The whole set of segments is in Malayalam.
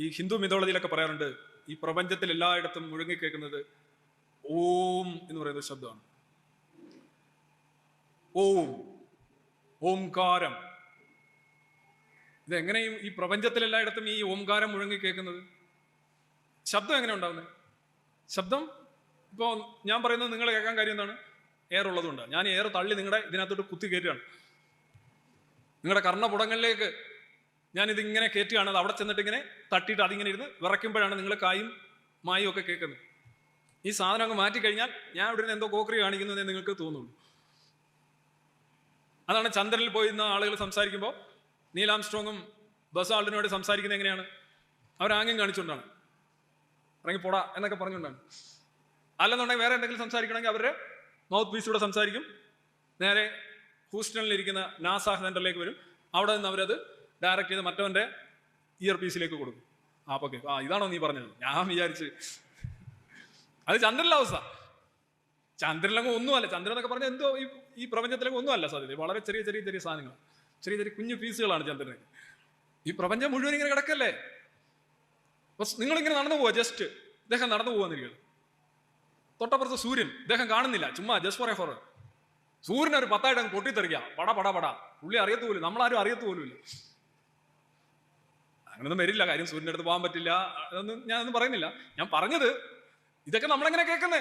ഈ ഹിന്ദു മിതോളജിയിലൊക്കെ പറയാറുണ്ട് ഈ പ്രപഞ്ചത്തിൽ എല്ലായിടത്തും മുഴങ്ങി കേൾക്കുന്നത് ഓം എന്ന് പറയുന്ന ശബ്ദമാണ്. ഓം ഓംകാരം. ഇതെങ്ങനെയും ഈ പ്രപഞ്ചത്തിൽ എല്ലായിടത്തും ഈ ഓംകാരം മുഴങ്ങി കേൾക്കുന്നത് ശബ്ദം എങ്ങനെ ഉണ്ടാവുന്നത് ശബ്ദം? ഇപ്പോൾ ഞാൻ പറയുന്നത് നിങ്ങൾ കേൾക്കാൻ കാര്യം എന്താണ്? എയർ ഉള്ളതുകൊണ്ടാണ്. ഞാൻ എയർ തള്ളി നിങ്ങളുടെ ഇതിനകത്തോട്ട് കുത്തി കയറ്റുകയാണ്. നിങ്ങളുടെ കർണപുടങ്ങളിലേക്ക് ഞാൻ ഇതിങ്ങനെ കയറ്റുകയാണ് അവിടെ ചെന്നിട്ട് ഇങ്ങനെ തട്ടിയിട്ട് അതിങ്ങനെ ഇരുന്ന് വിറയ്ക്കുമ്പോഴാണ് നിങ്ങൾ കായും മായും ഒക്കെ കേൾക്കുന്നത്. ഈ സാധനം അങ്ങ് മാറ്റിക്കഴിഞ്ഞാൽ ഞാൻ ഇവിടെ എന്തോ കോക്കറി കാണിക്കുന്നതെന്ന് നിങ്ങൾക്ക് തോന്നുള്ളൂ. അതാണ് ചന്ദ്രനിൽ പോയി ഇന്ന് ആളുകൾ സംസാരിക്കുമ്പോൾ നീലാം സ്ട്രോങ്ങും ബസാൾഡിനോട് സംസാരിക്കുന്നത് എങ്ങനെയാണ്? അവർ ആംഗ്യം കാണിച്ചുകൊണ്ടാണ്. ഇറങ്ങി പോടാ എന്നൊക്കെ പറഞ്ഞുകൊണ്ടാണ്. അല്ലെന്നുണ്ടെങ്കിൽ വേറെ എന്തെങ്കിലും സംസാരിക്കണമെങ്കിൽ അവരുടെ മൗത്ത് പീസിലൂടെ സംസാരിക്കും. നേരെ ഹൂസ്റ്റണിൽ ഇരിക്കുന്ന നാസ സെന്ററിലേക്ക് വരും. അവിടെ നിന്ന് അവരത് ഡയറക്റ്റ് ചെയ്ത് മറ്റവന്റെ ഇയർ പീസിലേക്ക് കൊടുക്കും. ആ കേൾക്കും. ആ ഇതാണോ നീ പറഞ്ഞത്? ഞാൻ വിചാരിച്ച്. അത് ചന്ദ്രനിലെ അവസ്ഥ. ചന്ദ്രനിലങ്ങ് ഒന്നുമല്ല. ചന്ദ്രൻ എന്നൊക്കെ പറഞ്ഞാൽ എന്തോ ഈ ഈ പ്രപഞ്ചത്തിലൊക്കെ ഒന്നുമല്ല സാധ്യത. വളരെ ചെറിയ ചെറിയ ചെറിയ സാധനങ്ങൾ. ചെറിയ ചെറിയ കുഞ്ഞു പീസുകളാണ് ചന്ദ്രന്. ഈ പ്രപഞ്ചം മുഴുവൻ ഇങ്ങനെ കിടക്കല്ലേ? നിങ്ങളിങ്ങനെ നടന്നു പോവാ ജസ്റ്റ് ഇദ്ദേഹം നടന്നു പോവാന്നിരിക്കുക തൊട്ടപ്പുറത്ത് സൂര്യൻ. ഇദ്ദേഹം കാണുന്നില്ല. ചുമ്മാ ജസ്റ്റ് ഫോർ എ ഫോർ സൂര്യൻ ഒരു പത്തായിട്ട് അങ്ങ് പൊട്ടിത്തെറിക്കുക. പട പട പട. പുള്ളി അറിയത്തു പോലും നമ്മളാരും അറിയത്തു പോലും ഇല്ല അങ്ങനൊന്നും വരില്ല കാര്യം സൂര്യന്റെ അടുത്ത് പോകാൻ പറ്റില്ല. അതൊന്നും ഞാനൊന്നും പറയുന്നില്ല. ഞാൻ പറഞ്ഞത് ഇതൊക്കെ നമ്മളെങ്ങനെ കേൾക്കുന്നേ?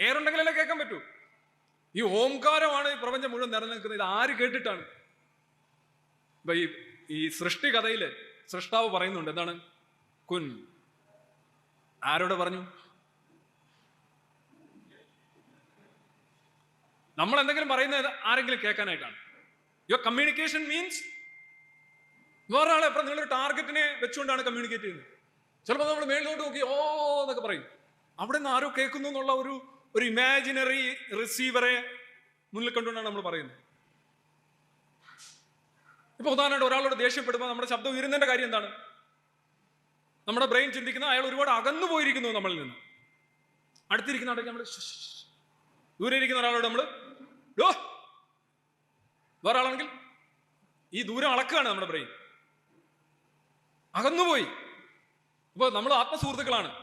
എയർ ഉണ്ടെങ്കിലല്ലേ കേൾക്കാൻ പറ്റൂ. ഈ ഓംകാരമാണ് ഈ പ്രപഞ്ചം മുഴുവൻ നിലനിൽക്കുന്നത്. ഇത് ആര് കേട്ടിട്ടാണ്? ഇപ്പൊ ഈ ഈ സൃഷ്ടി കഥയിൽ സൃഷ്ടാവ് പറയുന്നുണ്ട് എന്താണ്? കുൻ. ആരോട് പറഞ്ഞു? നമ്മൾ എന്തെങ്കിലും പറയുന്നത് ആരെങ്കിലും കേൾക്കാനായിട്ടാണ്. യുവർ കമ്മ്യൂണിക്കേഷൻ മീൻസ് വേറെ ആളെ അപ്പുറം നിങ്ങളൊരു ടാർഗറ്റിനെ വെച്ചുകൊണ്ടാണ് കമ്മ്യൂണിക്കേറ്റ് ചെയ്യുന്നത്. ചിലപ്പോൾ നമ്മൾ മേളിലോട്ട് നോക്കി ഓ എന്നൊക്കെ പറയും. അവിടെ നിന്ന് ആരോ കേൾക്കുന്നു എന്നുള്ള ഒരു ഒരു ഇമാജിനറി റിസീവറെ മുന്നിൽ കണ്ടുകൊണ്ടാണ് നമ്മൾ പറയുന്നത്. ഇപ്പൊ ഉദാഹരണമായിട്ട് ഒരാളോട് ദേഷ്യപ്പെടുമ്പോൾ നമ്മുടെ ശബ്ദം ഉയരുന്നതിന്റെ കാര്യം എന്താണ്? നമ്മുടെ ബ്രെയിൻ ചിന്തിക്കുന്ന അയാൾ ഒരുപാട് അകന്നു പോയിരിക്കുന്നു നമ്മളിൽ നിന്ന്. അടുത്തിരിക്കുന്ന ആളെ നമ്മൾ ദൂരെ ഇരിക്കുന്ന ഒരാളോട് നമ്മൾ ഡോ വേറെ ആളാണെങ്കിൽ ഈ ദൂരം അളക്കുകയാണ് നമ്മുടെ ബ്രെയിൻ. അകന്നുപോയി. അപ്പൊ നമ്മൾ ആത്മസുഹൃത്തുക്കളാണ്.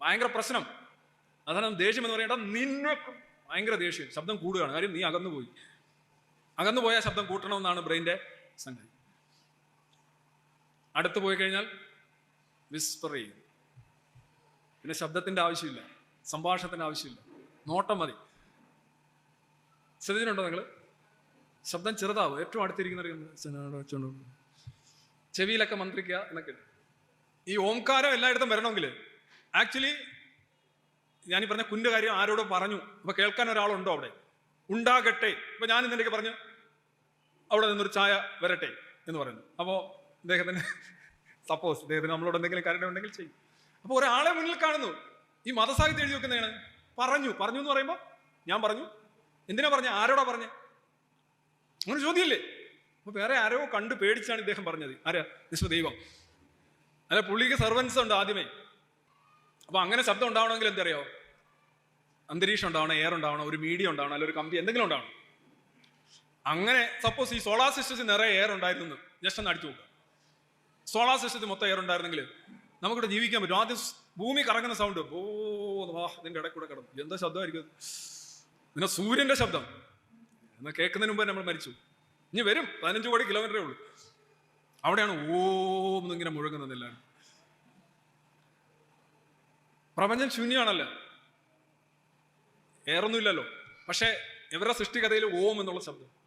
ഭയങ്കര പ്രശ്നം. അതാണ് ദേഷ്യം എന്ന് പറയേണ്ട നിന്നെ ഭയങ്കര ദേഷ്യം. ശബ്ദം കൂടുകയാണ്. കാര്യം നീ അകന്നുപോയി. അകന്നുപോയ ശബ്ദം കൂട്ടണമെന്നാണ് ബ്രെയിന്റെ സംഗതി. അടുത്ത് പോയി കഴിഞ്ഞാൽ വിസ്പർ ചെയ്യും. പിന്നെ ശബ്ദത്തിന്റെ ആവശ്യമില്ല. സംഭാഷണത്തിന്റെ ആവശ്യമില്ല. നോട്ടം മതി. ശ്രദ്ധിച്ചിട്ടുണ്ടോ നിങ്ങൾ ശബ്ദം ചെറുതാവും. ഏറ്റവും അടുത്തിരിക്കുന്ന ചെവിയിലൊക്കെ മന്ത്രിക്കുക എന്നൊക്കെ. ഈ ഓംകാരം എല്ലായിടത്തും വരണമെങ്കിൽ ആക്ച്വലി ഞാൻ ഈ പറഞ്ഞ കുന്റെ കാര്യം ആരോടോ പറഞ്ഞു. അപ്പൊ കേൾക്കാൻ ഒരാളുണ്ടോ അവിടെ? ഉണ്ടാകട്ടെ. ഇപ്പൊ ഞാൻ ഇന്നിലേക്ക് പറഞ്ഞു അവിടെ നിന്നൊരു ചായ വരട്ടെ എന്ന് പറയുന്നു. അപ്പോൾ ഇദ്ദേഹത്തിന് സപ്പോസ് ഇദ്ദേഹത്തിന് നമ്മളോട് എന്തെങ്കിലും കാര്യം ഉണ്ടെങ്കിൽ ചെയ്യും. അപ്പോൾ ഒരാളെ മുന്നിൽ കാണുന്നു. ഈ മതസാഹിത്യം എഴുതി വെക്കുന്നതാണ്. പറഞ്ഞു. പറഞ്ഞു എന്ന് പറയുമ്പോൾ ഞാൻ പറഞ്ഞു. എന്തിനാ പറഞ്ഞ? ആരോടാ പറഞ്ഞേ? അങ്ങനെ ചോദ്യമില്ലേ? അപ്പൊ വേറെ ആരോ കണ്ട് പേടിച്ചാണ് ഇദ്ദേഹം പറഞ്ഞത്. ആരാ? വിശ്വ ദൈവം. അല്ല പുള്ളിക്ക് സർവൻസ് ഉണ്ട് ആദ്യമേ. അപ്പോൾ അങ്ങനെ ശബ്ദം ഉണ്ടാവണമെങ്കിൽ എന്തറിയോ? അന്തരീക്ഷം ഉണ്ടാവണം എയർ ഉണ്ടാവണം ഒരു മീഡിയ ഉണ്ടാവണം അല്ലെങ്കിൽ ഒരു കമ്പി എന്തെങ്കിലും ഉണ്ടാവണം. അങ്ങനെ സപ്പോസ് ഈ സോളാർ സിസ്റ്റത്തിൽ നിറയെ എയർ ഉണ്ടായിരുന്നു. ജസ്റ്റ് ഒന്ന് അടിച്ചു നോക്കുക സോളാർ സിസ്റ്റത്തിൽ മൊത്തം എയർ ഉണ്ടായിരുന്നെങ്കിൽ നമുക്കിവിടെ ജീവിക്കാൻ പറ്റും. ആദ്യം ഭൂമി കറങ്ങുന്ന സൗണ്ട് ഓ വാ ഇതിന്റെ ഇടക്കൂടെ കൂടെ കിടന്നു. എന്താ ശബ്ദമായിരിക്കും? പിന്നെ സൂര്യന്റെ ശബ്ദം. എന്നാൽ കേൾക്കുന്നതിന് മുമ്പ് നമ്മൾ മരിച്ചു. ഇനി വരും. പതിനഞ്ച് കോടി കിലോമീറ്ററേ ഉള്ളൂ. അവിടെയാണ് ഓം എന്നിങ്ങനെ മുഴങ്ങുന്നതെല്ലാം പ്രപഞ്ചം ശൂന്യമാണല്ലോ. ഏറൊന്നുമില്ലല്ലോ പക്ഷേ ഇവരുടെ സൃഷ്ടികഥയിൽ ഓം എന്നുള്ള ശബ്ദം.